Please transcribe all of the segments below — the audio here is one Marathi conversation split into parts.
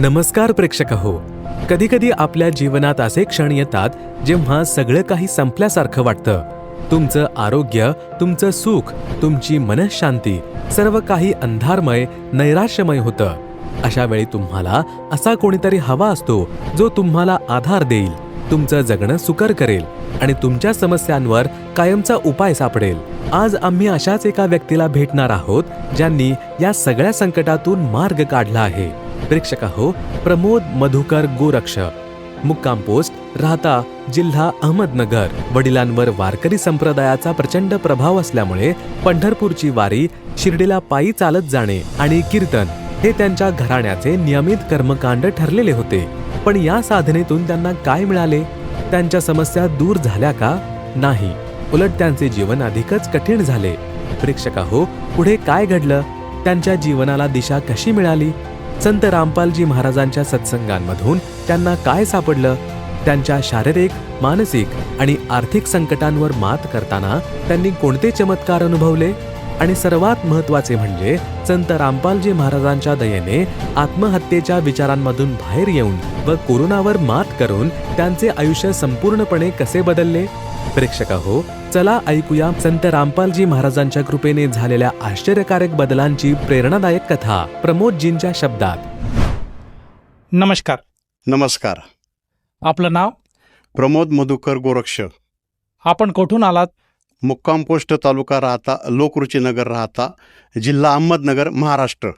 नमस्कार प्रेक्षक हो. कधी कधी आपल्या जीवनात असे क्षण येतात जेव्हा सगळं काही संपल्यासारखं वाटतं. तुमचं आरोग्य तुमचं सुख तुमची मनःशांती सर्व काही अंधारमय नैराश्यमय होतं. अशा वेळी तुम्हाला असा कोणीतरी हवा असतो जो तुम्हाला आधार देईल तुमचं जगणं सुकर करेल आणि तुमच्या समस्यांवर कायमचा उपाय सापडेल. आज आम्ही अशाच एका व्यक्तीला भेटणार आहोत ज्यांनी या सगळ्या संकटातून मार्ग काढला आहे. प्रेक्षक हो प्रमोद मधुकर गोरक्ष. मुक्काम पोस्ट राहता जिल्हा अहमदनगर. वडिलांवर वारकरी संप्रदायाचा प्रचंड प्रभाव असल्यामुळे पंढरपूरची वारी शिर्डीला पायी चालत जाणे आणि कीर्तन हे त्यांच्या घराण्याचे नियमित कर्मकांड ठरलेले होते. पण या साधनेतून त्यांना काय मिळाले? त्यांच्या समस्या दूर झाल्या का? नाही. उलट त्यांचे जीवन अधिकच कठीण झाले. प्रेक्षका हो पुढे काय घडलं? त्यांच्या जीवनाला दिशा कशी मिळाली? संत रामपालजी महाराजांच्या सत्संगांमधून त्यांना काय सापडलं? त्यांच्या शारीरिक मानसिक आणि आर्थिक संकटांवर मात करताना त्यांनी कोणते चमत्कार अनुभवले? आणि सर्वात महत्त्वाचे म्हणजे संत रामपालजी महाराजांच्या दयेने आत्महत्येच्या विचारांमधून बाहेर येऊन व कोरोनावर मात करून त्यांचे आयुष्य संपूर्णपणे कसे बदलले? प्रेक्षका हो चला ऐकूया संत रामपालजी महाराजांच्या कृपेने झालेल्या आश्चर्यकारक बदलांची प्रेरणादायक कथा प्रमोदजींच्या शब्दात. नमस्कार. नमस्कार. आपलं नाव? प्रमोद मधुकर गोरक्ष. आपण कुठून आलात? मुक्काम पोस्ट तालुका राहता लोकरुचीनगर राहता जिल्हा अहमदनगर महाराष्ट्र.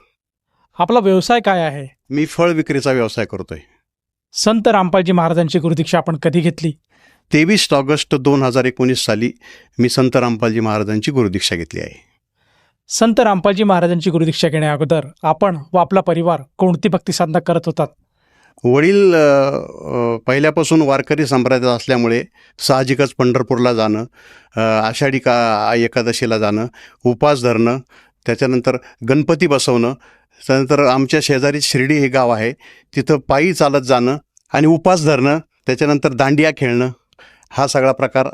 आपला व्यवसाय काय आहे? मी फळ विक्रीचा व्यवसाय करतोय. संत रामपालजी महाराजांची गुरुदीक्षा आपण कधी घेतली? तेवीस ऑगस्ट दोन हजार एकोणीस साली मी संत रामपालजी महाराजांची गुरुदीक्षा घेतली आहे. संत रामपालजी महाराजांची गुरुदीक्षा घेण्या अगोदर आपण व आपला परिवार कोणती भक्ती साधना करत होतात? वडील पहिल्यापासून वारकरी संप्रदायात असल्यामुळे साहजिकच पंढरपूरला जाणं आषाढी का एकादशीला जाणं उपास धरणं त्याच्यानंतर गणपती बसवणं त्यानंतर आमच्या शेजारी शिर्डी हे गाव आहे तिथं पायी चालत जाणं आणि उपास धरणं त्याच्यानंतर दांडिया खेळणं हा सगळा प्रकार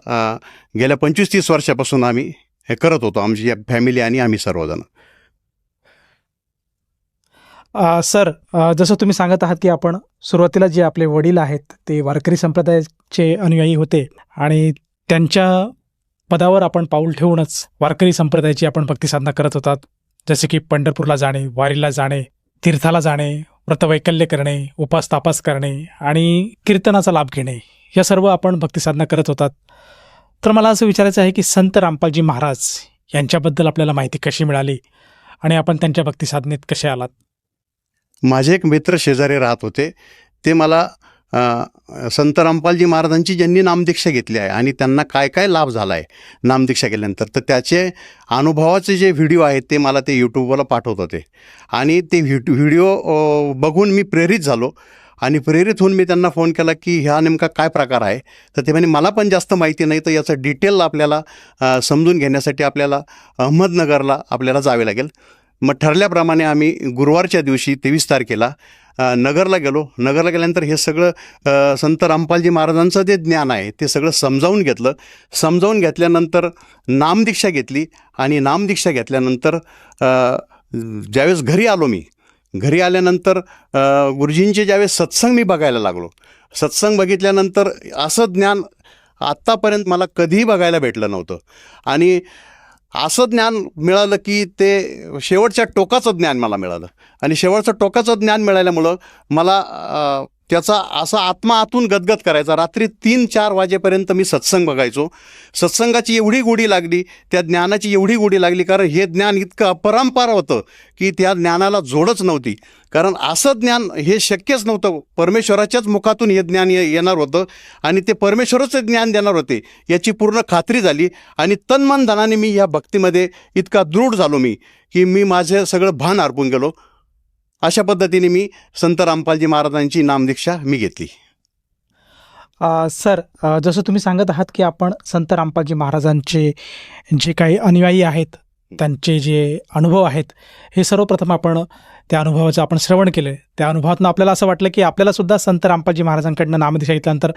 गेल्या पंचवीस तीस वर्षापासून आम्ही हे करत होतो आमची फॅमिली आणि आम्ही सर्वजण. सर जसं तुम्ही सांगत आहात की आपण सुरुवातीला जे आपले वडील आहेत ते वारकरी संप्रदायाचे अनुयायी होते आणि त्यांच्या पदावर आपण पाऊल ठेवूनच वारकरी संप्रदायाची आपण भक्तीसाधना करत होतात. जसे की पंढरपूरला जाणे वारीला जाणे तीर्थाला जाणे व्रतवैकल्य करणे उपास तापास करणे आणि कीर्तनाचा लाभ घेणे या सर्व आपण भक्तीसाधना करत होतात. तर मला असं विचारायचं आहे की संत रामपालजी महाराज यांच्याबद्दल आपल्याला माहिती कशी मिळाली आणि आपण त्यांच्या भक्तीसाधनेत कसे आलात? माझे एक मित्र शेजारी राहत होते. ते मला संत रामपालजी महाराजांची ज्यांनी नामदीक्षा घेतली आहे आणि त्यांना काय काय लाभ झाला आहे नामदीक्षा केल्यानंतर तर त्याचे अनुभवाचे जे व्हिडिओ आहेत ते मला ते यूट्यूबला पाठवत होते. आणि ते व्हिड व्हिडिओ बघून मी प्रेरित झालो आणि प्रेरित होऊन मी त्यांना फोन केला की ह्या नेमका काय प्रकार आहे? तर ते म्हणे मला पण जास्त माहिती नाही तर याचं डिटेल आपल्याला समजून घेण्यासाठी आपल्याला अहमदनगरला आपल्याला जावे लागेल. मग ठरल्याप्रमाणे आम्ही गुरुवारच्या दिवशी तेवीस तारखेला नगरला गेलो. नगरला गेल्यानंतर हे सगळं संत रामपालजी महाराजांचं जे ज्ञान आहे ते सगळं समजावून घेतलं. समजावून घेतल्यानंतर नामदीक्षा घेतली आणि नामदीक्षा घेतल्यानंतर ज्यावेळेस घरी आलो मी घरी आल्यानंतर गुरुजींचे ज्यावेळेस सत्संग मी बघायला लागलो. सत्संग बघितल्यानंतर असं ज्ञान आत्तापर्यंत मला कधीही बघायला भेटलं नव्हतं. आणि असं ज्ञान मिळालं की ते शेवटच्या टोकाचं ज्ञान मला मिळालं. आणि शेवटचं टोकाचं ज्ञान मिळाल्यामुळं मला त्याचा असा आत्मा आतून गदगद करायचा. रात्री तीन चार वाजेपर्यंत मी सत्संग बघायचो. सत्संगाची एवढी गोडी लागली त्या ज्ञानाची एवढी गोडी लागली कारण हे ज्ञान इतकं अपरंपार होतं की त्या ज्ञानाला जोडच नव्हती. कारण असं ज्ञान हे शक्यच नव्हतं. परमेश्वराच्याच मुखातून हे ज्ञान येणार होतं आणि ते परमेश्वरच ज्ञान देणार होते याची पूर्ण खात्री झाली आणि तन्मन धनाने मी या भक्तीमध्ये इतका दृढ झालो मी की मी माझे सगळं भान अर्पून गेलो. अशा पद्धतीने मी संत रामपालजी महाराजांची नामदीक्षा मी घेतली. सर जसं तुम्ही सांगत आहात की आपण संत रामपालजी महाराजांचे जे काही अनुयायी आहेत त्यांचे जे अनुभव आहेत हे सर्वप्रथम आपण त्या अनुभवाचं आपण श्रवण केलं. त्या अनुभवातून आपल्याला असं वाटलं की आपल्यालासुद्धा संत रामपालजी महाराजांकडनं नामदिशा घेतल्यानंतर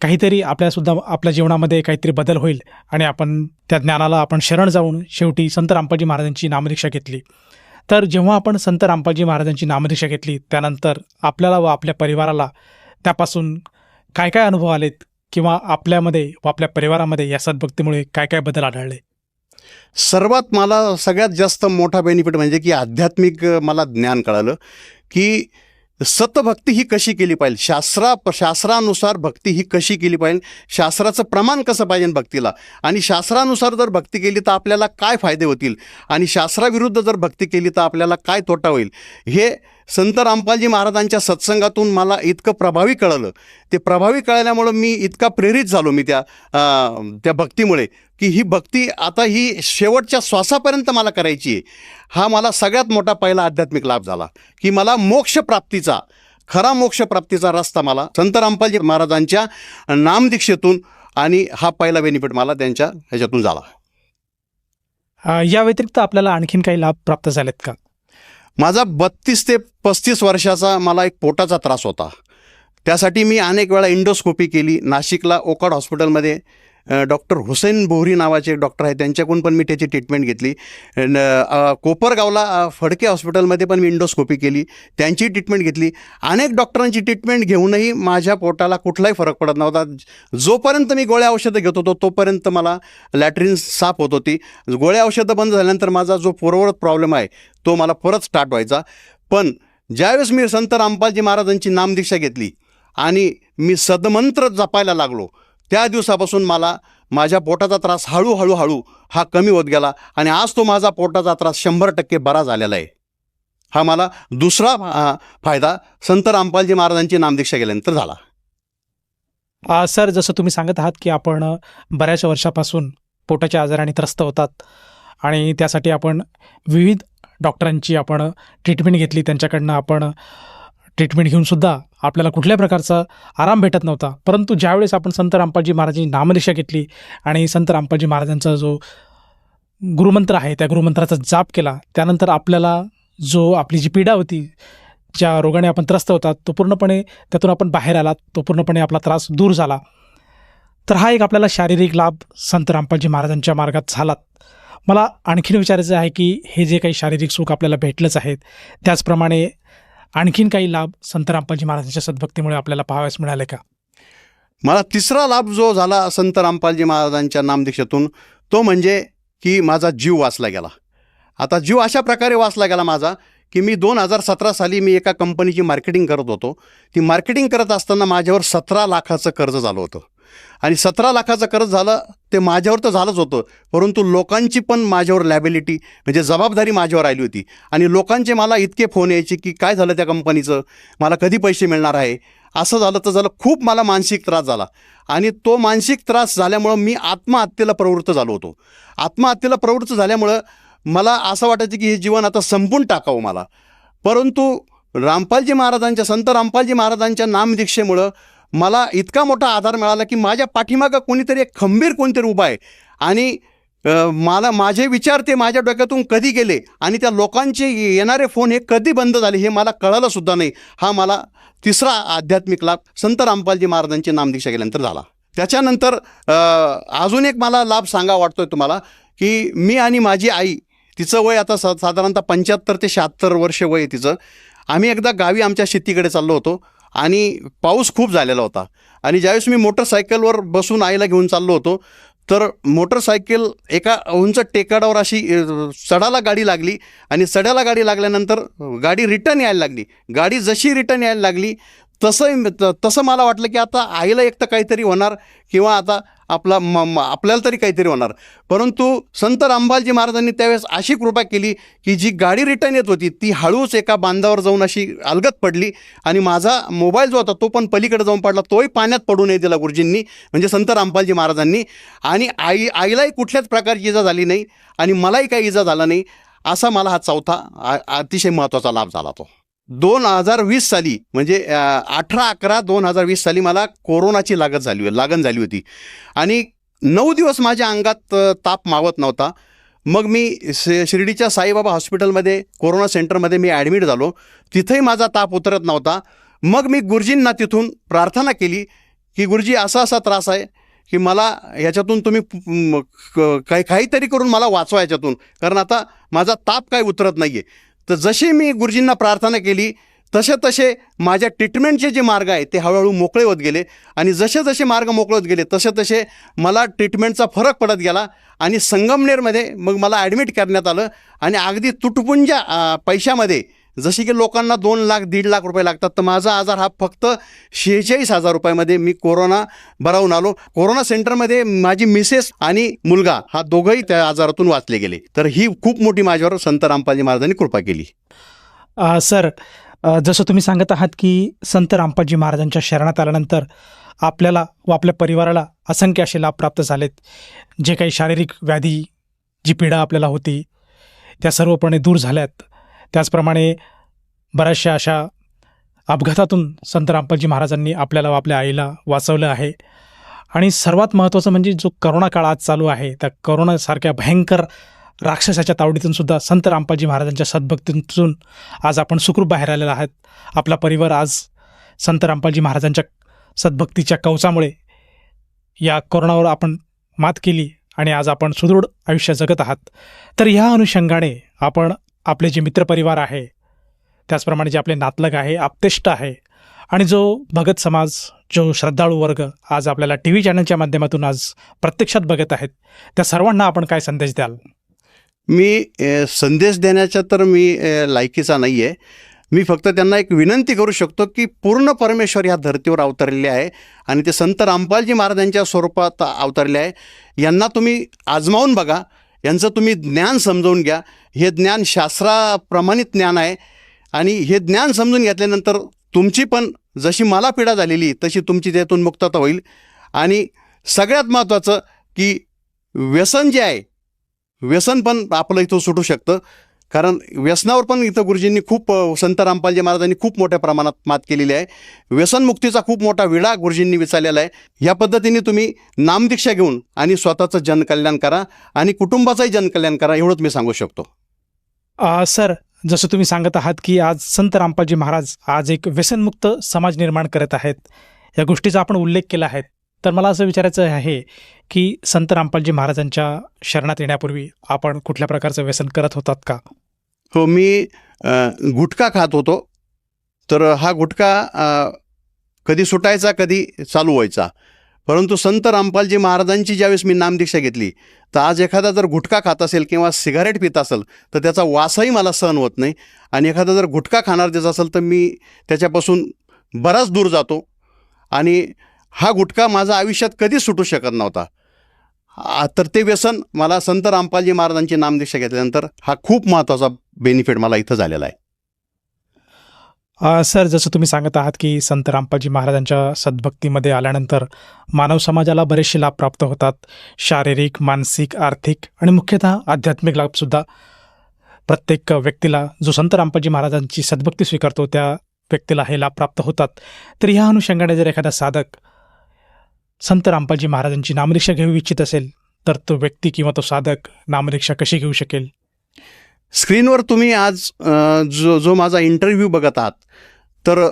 काहीतरी आपल्यासुद्धा आपल्या जीवनामध्ये काहीतरी बदल होईल आणि आपण त्या ज्ञानाला आपण शरण जाऊन शेवटी संत रामपालजी महाराजांची नामदीक्षा घेतली. तर जेव्हा आपण संत रामपालजी महाराजांची नामदिशा घेतली त्यानंतर आपल्याला व आपल्या परिवाराला त्यापासून काय काय अनुभव आलेत किंवा आपल्यामध्ये व आपल्या परिवारामध्ये या सद्भक्तीमुळे काय काय बदल आढळले? सर्वात मला सगळ्यात जास्त मोठा बेनिफिट म्हणजे की आध्यात्मिक मला ज्ञान कळालं की सतभक्ती ही कशी केली पाहिजे? शास्त्रा शास्त्रानुसार भक्ती ही कशी केली पाहिजे? शास्त्राचं प्रमाण कसं पाहिजे भक्तीला? आणि शास्त्रानुसार जर भक्ती केली तर आपल्याला काय फायदे होतील? आणि शास्त्राविरुद्ध जर भक्ती केली तर आपल्याला काय तोटा होईल? हे संत रामपालजी महाराजांच्या सत्संगातून मला इतकं प्रभावी कळलं. ते प्रभावी कळल्यामुळं मी इतका प्रेरित झालो मी त्या त्या भक्तीमुळे की ही भक्ती आता ही शेवटच्या श्वासापर्यंत मला करायची आहे. हा मला सगळ्यात मोठा पहिला आध्यात्मिक लाभ झाला की मला मोक्षप्राप्तीचा खरा मोक्षप्राप्तीचा रस्ता मला संत रामपालजी महाराजांच्या नामदीक्षेतून आणि हा पहिला बेनिफिट मला त्यांच्या ह्याच्यातून झाला. या व्यतिरिक्त आपल्याला आणखीन काही लाभ प्राप्त झालेत का? माझा बत्तीस ते पस्तीस वर्षाचा मला एक पोटाचा त्रास होता. त्यासाठी मी अनेक वेळा इंडोस्कोपी केली. नाशिकला ओकाड हॉस्पिटलमध्ये डॉक्टर हुसेन बोहरी नावाचे एक डॉक्टर आहेत. त्यांच्याकडून पण मी त्याची ट्रीटमेंट घेतली. न- कोपरगावला फडके हॉस्पिटलमध्ये पण मी इंडोस्कोपी केली. त्यांची ट्रीटमेंट घेतली. अनेक डॉक्टरांची ट्रीटमेंट घेऊनही माझ्या पोटाला कुठलाही फरक पडत नव्हता. जोपर्यंत मी गोळ्या औषधं घेत होतो तोपर्यंत मला लॅट्रिन साफ होत होती. गोळ्या औषधं बंद झाल्यानंतर माझा जो पूर्ववत प्रॉब्लेम आहे तो मला परत स्टार्ट व्हायचा. पण ज्यावेळेस मी संत रामपालजी महाराजांची नामदीक्षा घेतली आणि मी सदमंत्र जपायला लागलो त्या दिवसापासून मला माझ्या पोटाचा त्रास हळूहळू हळू हा कमी होत गेला आणि आज तो माझा पोटाचा त्रास शंभर टक्के बरा झालेला आहे. हा मला दुसरा फायदा संत रामपालजी महाराजांची नामदीक्षा गेल्यानंतर झाला. सर जसं तुम्ही सांगत आहात की आपण बऱ्याच वर्षापासून पोटाच्या आजाराने त्रस्त होतात आणि त्यासाठी आपण विविध डॉक्टरांची आपण ट्रीटमेंट घेतली त्यांच्याकडनं आपण ट्रीटमेंट घेऊनसुद्धा आपल्याला कुठल्या प्रकारचा आराम भेटत नव्हता. परंतु ज्यावेळेस आपण संत रामपालजी महाराजांची नामदिशा घेतली आणि संत रामपालजी महाराजांचा जो गुरुमंत्र आहे त्या गुरुमंत्राचा जाप केला त्यानंतर आपल्याला जो आपली जी पीडा होती ज्या रोगाने आपण त्रस्त होतात तो पूर्णपणे त्यातून आपण बाहेर आलात तो पूर्णपणे आपला त्रास दूर झाला. तर हा एक आपल्याला शारीरिक लाभ संत रामपालजी महाराजांच्या मार्गात झालात मला आणखीन विचारायचं आहे की हे जे काही शारीरिक सुख आपल्याला भेटलंच आहेत त्याचप्रमाणे आणखीन काही लाभ संत रामपालजी महाराजांच्या सद्भक्तीमुळे आपल्याला पाहावयास मिळाले का? मला तिसरा लाभ जो झाला संत रामपालजी महाराजांच्या नामदीक्षेतून तो म्हणजे की माझा जीव वाचला गेला. आता जीव अशा प्रकारे वाचला गेला माझा की मी दोन हजार सतरा साली मी एका कंपनीची मार्केटिंग करत होतो. ती मार्केटिंग करत असताना माझ्यावर सतरा लाखाचं कर्ज झालं होतं. आणि सतरा लाखाचं कर्ज झालं ते माझ्यावर तर झालंच होतं. परंतु लोकांची पण माझ्यावर लॅबिलिटी म्हणजे जबाबदारी माझ्यावर आली होती. आणि लोकांचे मला इतके फोन यायचे की काय झालं त्या कंपनीचं मला कधी पैसे मिळणार आहे? असं झालं तर झालं. खूप मला मानसिक त्रास झाला. आणि तो मानसिक त्रास झाल्यामुळं मी आत्महत्येला प्रवृत्त झालो होतो. आत्महत्येला प्रवृत्त झाल्यामुळं मला असं वाटायचं की हे जीवन आता संपून टाकावं मला. परंतु रामपालजी महाराजांच्या संत रामपालजी महाराजांच्या नामदीक्षेमुळं मला इतका मोठा आधार मिळाला की माझ्या पाठीमागं कोणीतरी एक खंबीर कोणीतरी उभा आहे. आणि मला माझे विचार ते माझ्या डोक्यातून कधी गेले आणि त्या लोकांचे येणारे फोन हे कधी बंद झाले हे मला कळालंसुद्धा नाही. हा मला तिसरा आध्यात्मिक लाभ संत रामपालजी महाराजांची नामदीक्षा केल्यानंतर झाला. त्याच्यानंतर अजून एक मला लाभ सांगा वाटतो आहे तुम्हाला की मी आणि माझी आई तिचं वय आता सा साधारणतः पंच्याहत्तर ते शहात्तर वर्ष वय आहे तिचं. आम्ही एकदा गावी आमच्या शेतीकडे चाललो होतो. आणि पाऊस खूप झालेला होता. आणि ज्यावेळेस मी मोटरसायकलवर बसून आईला घेऊन चाललो होतो तर मोटरसायकल एका उंच टेकाडावर अशी अ, चढाला गाडी लागली आणि चढाला गाडी लागल्यानंतर गाडी रिटर्न यायला लागली. गाडी जशी रिटर्न यायला लागली तसं तसं मला वाटलं की आता आईला एक तर काहीतरी होणार किंवा आता आपला म म- आपल्याला तरी काहीतरी होणार. परंतु संत रामबालजी महाराजांनी त्यावेळेस अशी कृपा केली की जी गाडी रिटर्न येत होती ती हळूच एका बांधावर जाऊन अशी अलगत पडली आणि माझा मोबाईल जो होता तो पण पलीकडे जाऊन पडला. तोही पाण्यात पडू नये दिला गुरुजींनी म्हणजे संत रामपालजी महाराजांनी. आणि आई आईलाही कुठल्याच प्रकारची इजा झाली नाही आणि मलाही काही इजा झाला नाही असा मला हा चौथा अतिशय महत्त्वाचा लाभ झाला तो. दोन हजार वीस साली म्हणजे अठरा अकरा दोन हजार वीस साली मला कोरोनाची लागत झाली लागण झाली होती. आणि नऊ दिवस माझ्या अंगात ताप मावत नव्हता. मग मी शिर्डीच्या साईबाबा हॉस्पिटलमध्ये कोरोना सेंटरमध्ये मी ॲडमिट झालो. तिथेही माझा ताप उतरत नव्हता. मग मी गुरुजींना तिथून प्रार्थना केली की गुरुजी असा असा त्रास आहे की मला ह्याच्यातून तुम्ही काही काहीतरी करून मला वाचवा याच्यातून कारण आता माझा ताप काय उतरत नाही आहे तर जशी मी गुरुजींना प्रार्थना केली तसे तसे माझ्या ट्रीटमेंटचे जे मार्ग आहेत ते हळूहळू मोकळे होत गेले. आणि जसे जसे मार्ग मोकळे होत गेले तसे तसे मला ट्रीटमेंटचा फरक पडत गेला आणि संगमनेरमध्ये मग मला ॲडमिट करण्यात आलं. आणि अगदी तुटपुंजा पैशामध्ये जसे की लोकांना दोन लाख दीड लाख रुपये लागतात तर माझा आजार हा फक्त शेहेचाळीस हजार रुपयामध्ये मी कोरोना भरावून आलो. कोरोना सेंटरमध्ये माझी मिसेस आणि मुलगा हा दोघंही त्या आजारातून वाचले गेले. तर ही खूप मोठी माझ्यावर संत रामपालजी महाराजांनी कृपा केली. सर जसं तुम्ही सांगत आहात की संत रामपाजी महाराजांच्या शरणात आल्यानंतर आपल्याला व आपल्या परिवाराला असंख्य असे लाभ प्राप्त झालेत. जे काही शारीरिक व्याधी जी पीडा आपल्याला होती त्या सर्वपणे दूर झाल्यात. त्याचप्रमाणे बऱ्याचशा अशा अपघातातून संत रामपालजी महाराजांनी आपल्याला आपल्या आईला वाचवलं आहे. आणि सर्वात महत्त्वाचं म्हणजे जो करोना काळ आज चालू आहे त्या करोनासारख्या भयंकर राक्षसाच्या तावडीतून सुद्धा संत रामपालजी महाराजांच्या सद्भक्तीतून आज आपण सुखरूप बाहेर आलेला आहात. आपला परिवार आज संत रामपालजी महाराजांच्या सद्भक्तीच्या कवचामुळे या कोरोनावर आपण मात केली आणि आज आपण सुदृढ आयुष्य जगत आहात. तर ह्या अनुषंगाने आपण आपले जे मित्रपरिवार आहे त्याचप्रमाणे जे आपले नातलग आहे आपतेष्ट आहे आणि जो भगत समाज जो श्रद्धाळू वर्ग आज आपल्याला टी व्ही चॅनलच्या माध्यमातून आज प्रत्यक्षात बघत आहेत त्या सर्वांना आपण काय संदेश द्याल? मी संदेश देण्याच्या तर मी लायकीचा नाही आहे मी फक्त त्यांना एक विनंती करू शकतो की पूर्ण परमेश्वर ह्या धर्तीवर अवतरले आहे आणि ते संत रामपालजी महाराजांच्या स्वरूपात अवतरले आहे. यांना तुम्ही आजमावून बघा. यांचं तुम्ही ज्ञान समजावून घ्या. हे ज्ञान शास्त्राप्रमाणित ज्ञान आहे. आणि हे ज्ञान समजून घेतल्यानंतर तुमची पण जशी मला पीडा झालेली तशी तुमची त्यातून मुक्तता होईल. आणि सगळ्यात महत्त्वाचं की व्यसन जे आहे व्यसन पण आपलं इथं सुटू शकतं. कारण व्यसनावर पण इथं गुरुजींनी खूप संत रामपालजी महाराजांनी खूप मोठ्या प्रमाणात मात केलेली आहे. व्यसनमुक्तीचा खूप मोठा विडा गुरुजींनी विचारलेला आहे. ह्या पद्धतीने तुम्ही नामदीक्षा घेऊन आणि स्वतःचं जनकल्याण करा आणि कुटुंबाचंही जनकल्याण करा एवढंच मी सांगू शकतो. सर जसं तुम्ही सांगत आहात की आज संत रामपालजी महाराज आज एक व्यसनमुक्त समाज निर्माण करत आहेत. या गोष्टीचा आपण उल्लेख केला आहे. तर मला असं विचारायचं आहे की संत रामपालजी महाराजांच्या शरणात येण्यापूर्वी आपण कुठल्या प्रकारचं व्यसन करत होतात का? हो मी गुटखा खात होतो. तर हा गुटखा कधी सुटायचा कधी चालू व्हायचा. परंतु संत रामपालजी महाराजांची ज्यावेळेस मी नामदीक्षा घेतली तर आज एखादा जर गुटखा खात असेल किंवा सिगारेट पित असेल तर त्याचा वासही मला सहन होत नाही. आणि एखादा जर गुटखा खाणार त्याचा असेल तर मी त्याच्यापासून बराच दूर जातो. आणि हा गुटखा माझा आयुष्यात कधीच सुटू शकत नव्हता. तर ते व्यसन मला संत रामपालजी महाराजांची नामदीक्षा घेतल्यानंतर हा खूप महत्त्वाचा बेनिफिट मला इथं झालेला आहे. सर जसं तुम्ही सांगत आहात की संत रामपालजी महाराजांच्या सद्भक्तीमध्ये आल्यानंतर मानव समाजाला बरेचसे लाभ प्राप्त होतात. शारीरिक मानसिक आर्थिक आणि मुख्यतः आध्यात्मिक लाभसुद्धा प्रत्येक व्यक्तीला जो संत रामपालजी महाराजांची सद्भक्ती स्वीकारतो त्या व्यक्तीला हे लाभ प्राप्त होतात. तर ह्या अनुषंगाने जर एखादा साधक संत रामपालजी महाराजांची नामदीक्षा घेऊ इच्छित असेल तर तो व्यक्ती किंवा तो साधक नामदीक्षा कशी घेऊ शकेल? स्क्रीनवर तुम्ही आज जो जो माझा इंटरव्ह्यू बघत आहात तर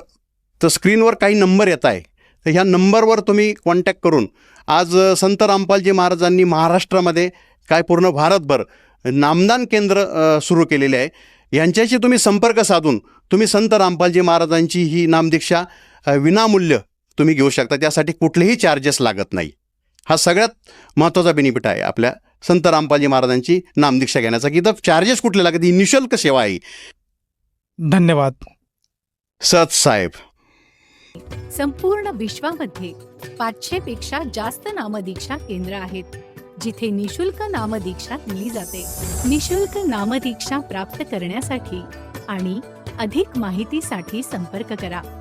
तर स्क्रीनवर काही नंबर येत आहे. तर ह्या नंबरवर तुम्ही कॉन्टॅक्ट करून आज संत रामपालजी महाराजांनी महाराष्ट्रामध्ये काय पूर्ण भारतभर नामदान केंद्र सुरू केलेले आहे. यांच्याशी तुम्ही संपर्क साधून तुम्ही संत रामपालजी महाराजांची ही नामदीक्षा विनामूल्य तुम्ही घेऊ शकता. त्यासाठी कुठलेही चार्जेस लागत नाही. हा सगळ्यात महत्त्वाचा बेनिफिट आहे आपल्या संत रामपालजी महाराजांची नामदीक्षा घेण्याचा. की इथं चार्जेस कुठले लागत ही निशुल्क सेवा आहे. धन्यवाद. सत साहेब. संपूर्ण विश्वामध्ये पाचशे पेक्षा जास्त नामदीक्षा केंद्र आहेत. जिथे निशुल्क नामदीक्षा दिली जाते. निशुल्क नामदीक्षा प्राप्त करण्यासाठी आणि अधिक माहितीसाठी संपर्क करा.